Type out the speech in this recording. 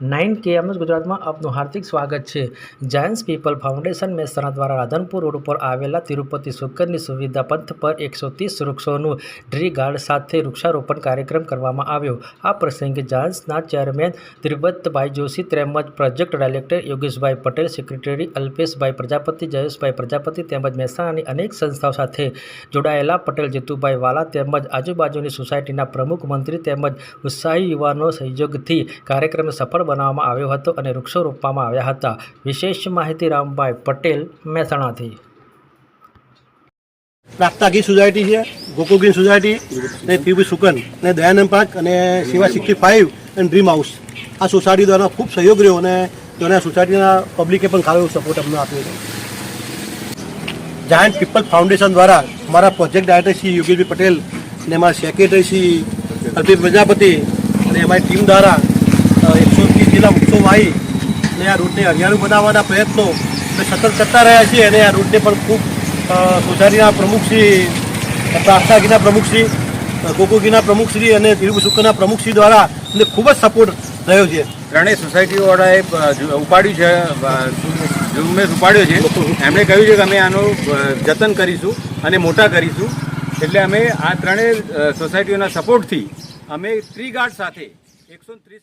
Nine KMS ગુજરાતમાં આપનું હાર્દિક સ્વાગત છે. જાયન્સ પીપલ ફાઉન્ડેશન મહેસાણા દ્વારા રાધનપુર રોડ ઉપર આવેલા તિરુપતિ સુકરની સુવિધા પંથ પર એકસો ત્રીસ વૃક્ષોનું ડ્રી ગાર્ડ સાથે વૃક્ષારોપણ કાર્યક્રમ કરવામાં આવ્યો. આ પ્રસંગે જાયન્સના ચેરમેન ત્રિબતભાઈ જોશી તેમજ પ્રોજેક્ટ ડાયરેક્ટર યોગેશભાઈ પટેલ, સેક્રેટરી અલ્પેશભાઈ પ્રજાપતિ, જયેશભાઈ પ્રજાપતિ તેમજ મહેસાણાની અનેક સંસ્થાઓ સાથે જોડાયેલા પટેલ, જીતુભાઈ વાલા તેમજ આજુબાજુની સોસાયટીના પ્રમુખ મંત્રી તેમજ ઉત્સાહી યુવાનો સહયોગથી કાર્યક્રમ સફળ બનાવવામાં આવ્યો હતો અને વૃક્ષો રોપવામાં આવ્યા હતા. વિશેષ માહિતી રામભાઈ પટેલ, મહેસાણાથી. પ્રાપ્તા ગી સોસાયટી છે ગોકુ ગ્રીન સોસાયટી, ને પીવી સુકન, ને દયાનંદ પાર્ક અને સેવા સિક્સટી ફાઇવ અને ડ્રીમ હાઉસ. આ સોસાયટી દ્વારા ખૂબ સહયોગ રહ્યો અને તેના સોસાયટીના પબ્લિકે પણ સારો સપોર્ટ અમને આપ્યો છે. જાયન્ટ પીપલ ફાઉન્ડેશન દ્વારા મારા પ્રોજેક્ટ ડાયરેક્ટર શ્રી યોગેશભાઈ પટેલ અને મારા સેક્રેટરી શ્રી અલ્પી પ્રજાપતિ અને અમારી ટીમ દ્વારા ત્રીસ જેટલા વૃક્ષો વાવી અને આ રોડને હરિયાળું બનાવવાના પ્રયત્નો અમે સતત કરતા રહ્યા છીએ અને આ રોડને પણ ખૂબ સોસાયટીના પ્રમુખશ્રી પ્રાર્થનાગીના પ્રમુખશ્રી ગોગોગીના પ્રમુખશ્રી અને તિરુપતિ સુકરના પ્રમુખશ્રી દ્વારા અમને ખૂબ જ સપોર્ટ રહ્યો છે. ત્રણેય સોસાયટીઓવાળાએ ઉપાડ્યું છે ઝુંબેશ ઉપાડ્યો છે. એમણે કહ્યું છે કે અમે આનું જતન કરીશું અને મોટા કરીશું. એટલે અમે આ ત્રણેય સોસાયટીઓના સપોર્ટથી અમે ટ્રી ગાર્ડ સાથે એકસો ત્રીસ